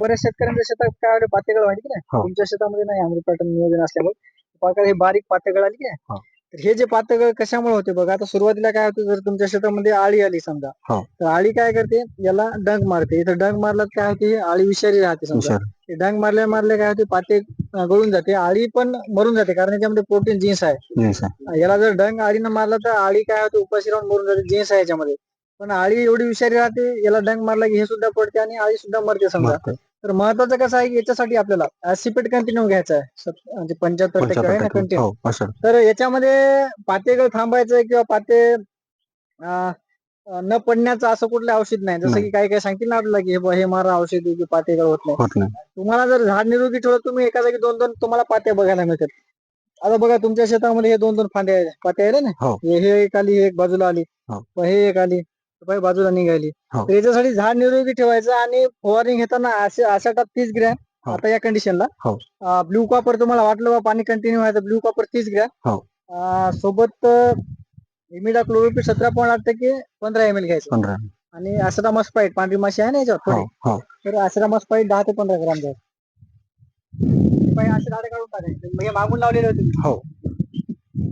बऱ्याच शेतकऱ्यांच्या शेतात काय आलं? पातेगळ माहिती की नाही? हो. तुमच्या शेतामध्ये नाही पॅटर्न नियोजन असल्यामुळे. पाका हे बारीक पातेगळ आली की नाही? हो. तर हे जे पातेगळ कशामुळे होते बघा? आता सुरुवातीला काय होतं? जर तुमच्या शेतामध्ये आळी आली समजा हो. तर आळी काय करते? याला डंग मारते. इथं डंग मारला तर काय होते? ही आळी विषारी राहते समजा. हुशार. ते डंग मारल्या मारल्या काय होते? पाते अं, गळून जाते. आळी पण मरून जाते कारण याच्यामध्ये प्रोटीन जीन्स आहे. Yes, sir. याला जर डंग आळीनं मारला तर आळी काय होते? उपाशी राहून मरून जाते. जीन्स आहे याच्यामध्ये. पण आळी एवढी विषारी राहते याला डंग मारला की हे सुद्धा पडते आणि आळी सुद्धा मरते समजा. तर महत्वाचं कसं आहे की याच्यासाठी आपल्याला ऍसिपेट कंटिन्यू घ्यायचा आहे. सत- म्हणजे पंच्याहत्तर टक्के आहे ना 75 कंटिन्यू हो. तर याच्यामध्ये पातेगळ थांबायचं किंवा पाते अं, अं, न पडण्याचं असं कुठलं औषध नाही. जसं नाही. की काही काही सांगतील ना आपल्याला की हे ब- हे मारा औषध आहे की पातेगळ होत नाही. होत नाही. तुम्हाला जर झाड निरोगी ठेवलं तुम्ही एका जागी दोन दोन तुम्हाला पात्या बघायला मिळतात. आता बघा तुमच्या शेतामध्ये हे दोन दोन फांदे आहे पात्या आहे ना? हो. हे हे एक आली हे एक बाजूला आली. हो. व हे एक आली. हे बाजूला निघाली. हो. तर याच्यासाठी झाड निरोगी ठेवायचं आणि फवारणी घेताना असे आशाटात तीस ग्रॅम हो. आता या कंडिशनला हो. ब्ल्यू कॉपर तुम्हाला वाटलं बा पाणी कंटिन्यू व्हायचं ब्ल्यू कॉपर तीस ग्रॅम. हो. अं, सोबत इमिडा क्लोरोपी सतरा पॉईंट आठ टक्के पंधरा एम एल घ्यायचं. पंधरा. आणि आश्रामस पाईट पांढरी माशी आहे ना याच्यावर हो थोडी? हो तर दहा ते पंधरा ग्राम घ्यायचं पाय असे काढून टाकायचे. हे मागून लावलेले होते. हो.